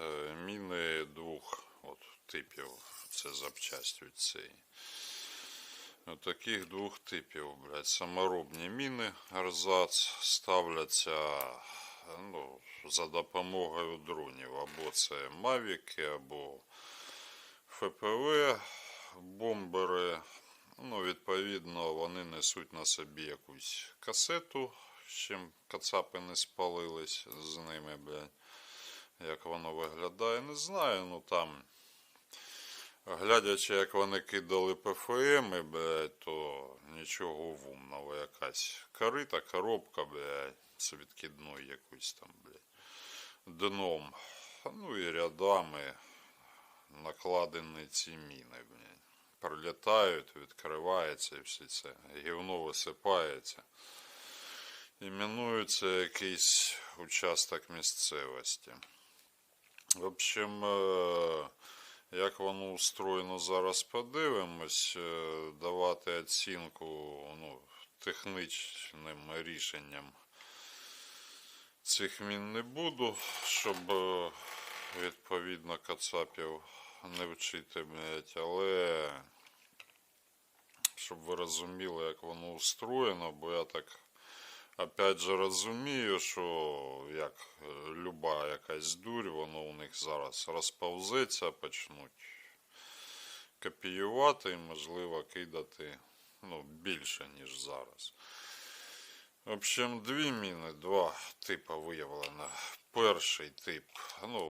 е, міни двох от, типів. Це запчасть від цієї. Таких двох типів, блядь, саморобні міни Арзац ставляться ну, за допомогою дронів. Або це Мавіки, або ФПВ, бомбери. Ну, відповідно, вони несуть на собі якусь касету, з чим кацапи не спалились з ними, блядь. Як воно виглядає, не знаю, ну там. Глядячи, як вони кидали ПФМ, блядь, то нічого вумного, якась корита, коробка, блядь, з відкидною якусь там, блядь, дном. Ну і рядами накладені ці міни, блядь. Прилітають, відкривається і все це. Гівно висипається. Іменується якийсь участок місцевості. В общем, е, як воно устроєно зараз подивимось, Е, давати оцінку ну, технічним рішенням цих мін не буду, щоб е, відповідно кацапів не вчити, блядь, але щоб ви розуміли, як воно устроєно, бо я так опять же розумію, що як е, люба якась дурь, воно у них зараз розповзеться, почнуть копіювати і, можливо, кидати ну, більше, ніж зараз. В общем, дві міни, два типи виявлено. Перший тип, ну,